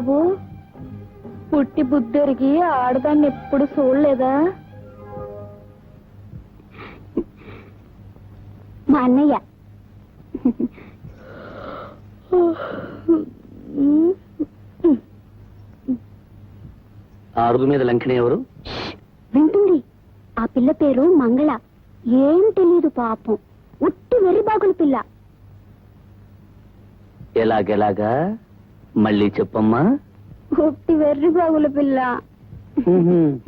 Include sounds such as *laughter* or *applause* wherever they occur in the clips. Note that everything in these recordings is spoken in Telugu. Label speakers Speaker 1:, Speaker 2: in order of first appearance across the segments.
Speaker 1: బాబు. పుట్టి బుద్ధెరిగి ఆడదాన్ని ఎప్పుడు చూడలేదా?
Speaker 2: మా అన్నయ్య.
Speaker 3: ఆ అరుగు మీద లంకిని ఎవరు?
Speaker 2: వింటుంది. ఆ పిల్ల పేరు మంగళ. ఏం తెలియదు పాపం. ఉట్టి వెర్రిబాగుల పిల్ల.
Speaker 3: ఎలాగెలాగా? మళ్ళీ చెప్పమ్మా.
Speaker 2: ఉట్టి వెర్రిబాగుల పిల్ల.
Speaker 3: ఉహుం.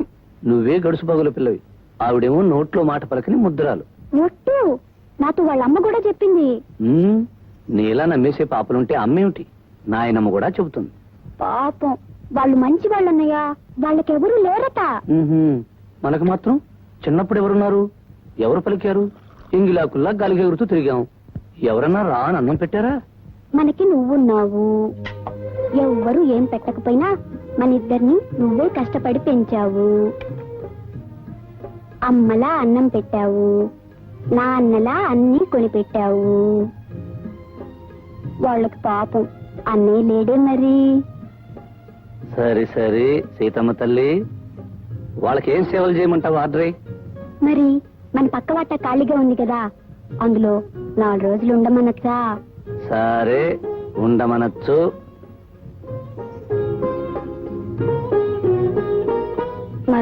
Speaker 3: నువ్వే గడుసు పగుల పిల్లవి. ఆవిడేమో నోట్లో మాట పలకని ముద్రాలు.
Speaker 2: ఒట్టు నాతో వాళ్ళ అమ్మ కూడా చెప్పింది.
Speaker 3: నీలా నమ్మేసే పాపలుంటే అమ్మేమిటి? నాయనమ్మ కూడా చెబుతుంది.
Speaker 2: పాపం. వాళ్ళు మంచి వాళ్ళన్నయ్య. వాళ్ళకెవరూ లేరట.
Speaker 3: మనకు మాత్రం చిన్నప్పుడు ఎవరున్నారు? ఎవరు పలికారు? ఇంగిలాకుల్లా గలిగెగురుతూ తిరిగాం. ఎవరన్నా రా అని అన్నం పెట్టారా?
Speaker 2: మనకి నువ్వున్నావు. ఎవ్వరు ఏం పెట్టకపోయినా మన ఇద్దరిని నువ్వే కష్టపడి పెంచావు. అమ్మలా అన్నం పెట్టావు. నాన్నలా అన్ని కొనిపెట్టావు. వాళ్ళకి పాపం అన్నే లేడే మరి.
Speaker 3: సరే సరే సీతమ్మ తల్లి. వాళ్ళకి ఏం సేవలు చేయమంటావు ఆర్డర్
Speaker 2: మరి మన పక్క వాట ఖాళీగా ఉంది కదా. అందులో నాలుగు రోజులు ఉండమనొచ్చా?
Speaker 3: సరే ఉండమనొచ్చు.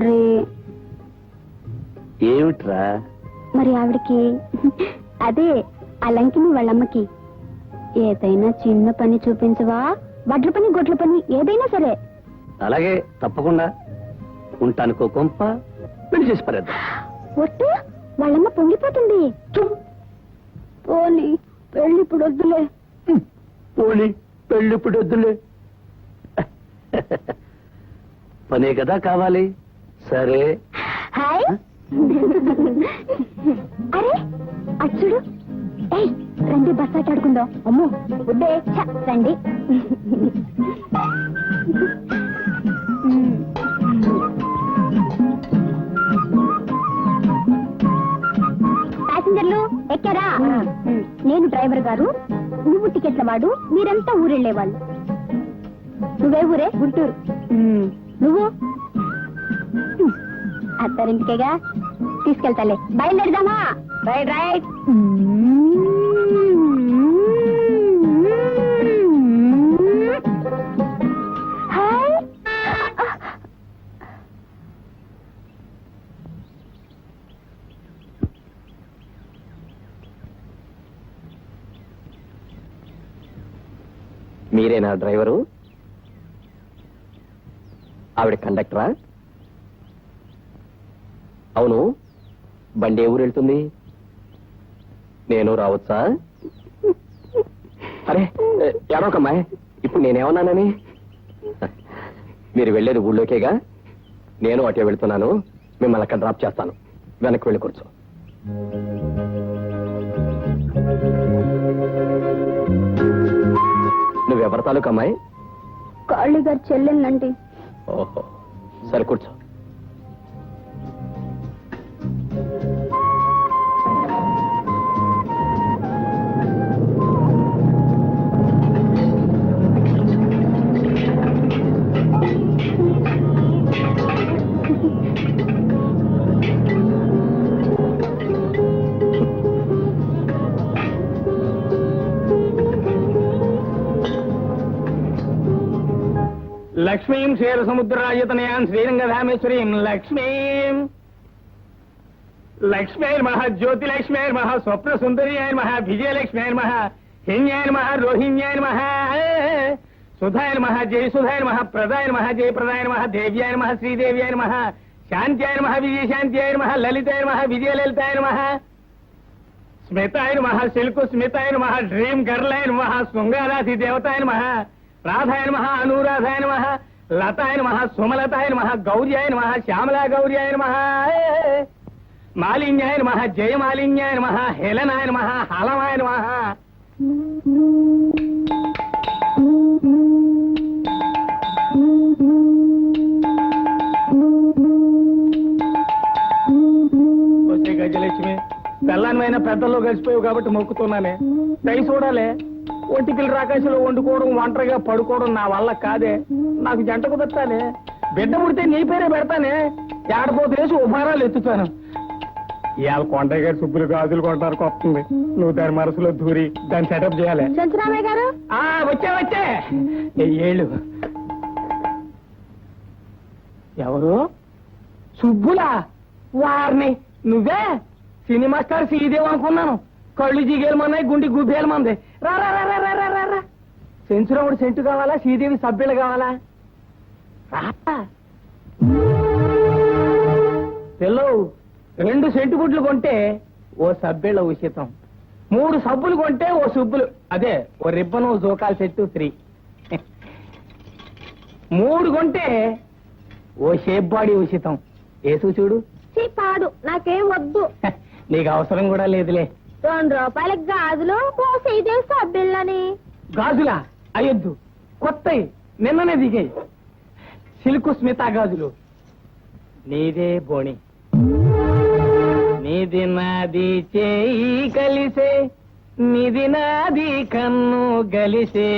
Speaker 2: మరి
Speaker 3: ఏమిట్రా?
Speaker 2: మరి ఆవిడకి అదే ఆ లంకిని వాళ్ళమ్మకి. ఏదైనా చిన్న పని చూపించవా? వడ్ల పని గొడ్ల పని ఏదైనా సరే.
Speaker 3: అలాగే తప్పకుండా. ఉంటానుకో కొంప పెళ్ళి చేసి పరేద్దాం.
Speaker 2: ఒట్టు వాళ్ళమ్మ పొంగిపోతుంది. పోనీ పెళ్ళి ఇప్పుడు వద్దులే
Speaker 3: పోనీ పెళ్ళి ఇప్పుడు వద్దులే. పనే కదా కావాలి. సరే.
Speaker 2: హాయ్. అరే అచ్చుడు ఏయ్ రండి బస్ ఆడుకుందాం. అమ్మో. వద్దే ఛ, రండి. ప్యాసింజర్లు ఎక్కారా? నేను డ్రైవర్ గారు. నువ్వు టికెట్ల వాడు. మీరంతా ఊరెళ్ళే వాళ్ళు నువ్వే ఊరే? గుంటూరు. నువ్వు? అత్తరింటికేగా? తీసుకెళ్తాలే. బయలుదేరుదామా? Right right.
Speaker 4: మీరేనా డ్రైవరు? ఆవిడ కండక్టరా? బండి ఏ ఊరు వెళ్తుంది? నేను రావచ్చా? అరే ఎవరొకమ్మాయి ఇప్పుడు నేనేమన్నానని? మీరు వెళ్ళేది ఊళ్ళోకేగా? నేను అటే వెళ్తున్నాను. మిమ్మల్ని అక్కడ డ్రాప్ చేస్తాను. వెనక్కి వెళ్ళి కూర్చో. నువ్వెవరి తాలూకు అమ్మాయి?
Speaker 2: కాళీ గారు చెల్లెండి
Speaker 4: ఓహో సరే కూర్చో.
Speaker 5: లక్ష్మీం క్షీర సముద్రరాజతనయాన్ శ్రీరంగధామేశ్వరీం లక్ష్మీం. లక్ష్మీర్మహ జ్యోతిలక్ష్మీర్మహ స్వప్న సుందర్యాయ విజయలక్ష్మీర్మహ విజయలక్ష్మీ మహా హిన్యాయ జయ రోహిణ్యాయ ప్రదాయర్మహ జయ ప్రదాయర్మహ జయసుధాయ మహా ప్రదాయ మహా జయప్రదాయ మహా దేవ్యాయ మహా శ్రీదేవ్యాయ మహా శాంత్యాయ డ్రీమ్ గర్లైన మహా శృంగారాధి రాధాయ మహా అనురాధాయ మహా లతాయ మహా సుమలతాయ మహా గౌర్యాయ మహా శ్యామలా గౌర్యాయ మహా మాలిన్యాయ మహా జయమాలిన్యాయన మహా హేళనాయన మహా హలమాయన మహా వచ్చే గజలక్ష్మి పెళ్ళానివైన పెద్దల్లో కలిసిపోయావు కాబట్టి మొక్కుతున్నానే. దయ చూడాలే ఒంటికిల రాకాశలో వండుకోవడం ఒంటరిగా పడుకోవడం నా వల్ల కాదే. నాకు జంట కుదరతానే. బిడ్డ పుడితే నీ పేరే పెడతానే. ఏడపోతు వేసి ఉపారాలు ఎత్తుతాను. ఇవాళ కొండయ్య గారు సుబ్బులు గాజులు కొంటారు కొత్తుంది. నువ్వు దాని మనసులో దూరి దాన్ని సెటప్ చేయాలి.
Speaker 6: గారు?
Speaker 5: ఆ వచ్చే వచ్చే. ఏళ్ళు. ఎవరు? సుబ్బులా? వారిని. నువ్వే? సినిమా స్టార్ శ్రీదేవ్ అనుకున్నాను. కళ్ళు జిగేలమన్నాయి గుండి గుబ్బేలమంది. మంది రా రా సెంచురాముడు సెంటు కావాలా శ్రీదేవి సభ్యులు కావాలా? పిల్లవు రెండు సెంటు గుడ్లు కొంటే ఓ సభ్యుల ఉచితం. మూడు సబ్బులు కొంటే ఓ సుబ్బులు. అదే ఓ రిబ్బను జోకాల సెట్టు త్రీ. మూడు కొంటే ఓ షేప్ బాడీ ఉచితం. ఏసు చూడు.
Speaker 6: నాకేం వద్దు. *laughs*
Speaker 5: నీకు అవసరం కూడా లేదులే.
Speaker 6: రెండు రూపాయలకి గాజులు ఓ సబ్బిళ్ళని
Speaker 5: గాజులా? అయ్యొద్దు. కొత్తవి నిన్ననే దిగాయి. సిల్కు స్మితా గాజులు. నీదే బోణి. నీది నాది చేయి కలిసే. నిది నాది కన్ను గలిసే.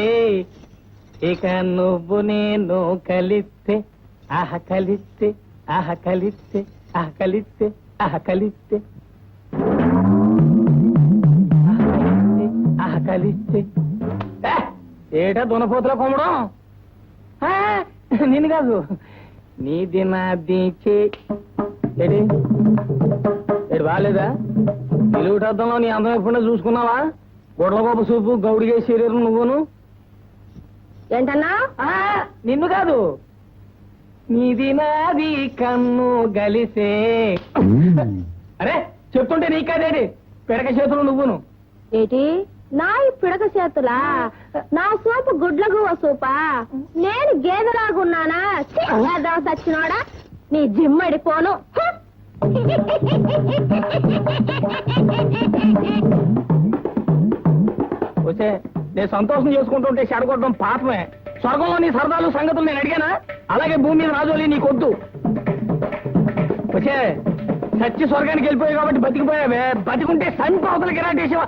Speaker 5: ఇక నువ్వు నేను కలిస్తే ఆహ కలిస్తే ఆహ కలిస్తే ఆహ కలిస్తే ఆహ కలిస్తే. ఏ, ఏటా దునపోతుల కొమ్మడం? నిన్ను కాదు. నీది నాది చే ఏడి ఏడు బాగాలేదా? నిలువుటద్దంలో నీ అందం ఎప్పుడైనా చూసుకున్నావా? గొడ్లగొప్ప సూపు గౌడిగే శరీరం నువ్వును.
Speaker 6: ఏంటన్నా?
Speaker 5: ఆ, నిన్ను కాదు. నీది నాది కన్ను గలిసే. అరే చెప్తుంటే నీ కాదేటి? పిడక చేతులు నువ్వును.
Speaker 6: ఏటి? నా ఈ పిడక చేతులా? నా సోపు గుడ్లకు సూపా? నేను గేదెలాగున్నానా? సచ్చినోడా? నీ జిమ్మడిపోను హ!
Speaker 5: వచ్చే నేను సంతోషం చేసుకుంటుంటే చెడగొట్టడం పాపమే. స్వర్గంలో నీ సరదాలు సంగతులు నేను అడిగానా? అలాగే భూమి మీద రాజోలి నీకొద్దు. వచ్చే సచ్చి స్వర్గానికి వెళ్ళిపోయావు కాబట్టి బతికిపోయావే. బతికుంటే సంపి అవతలకి రాటేసావా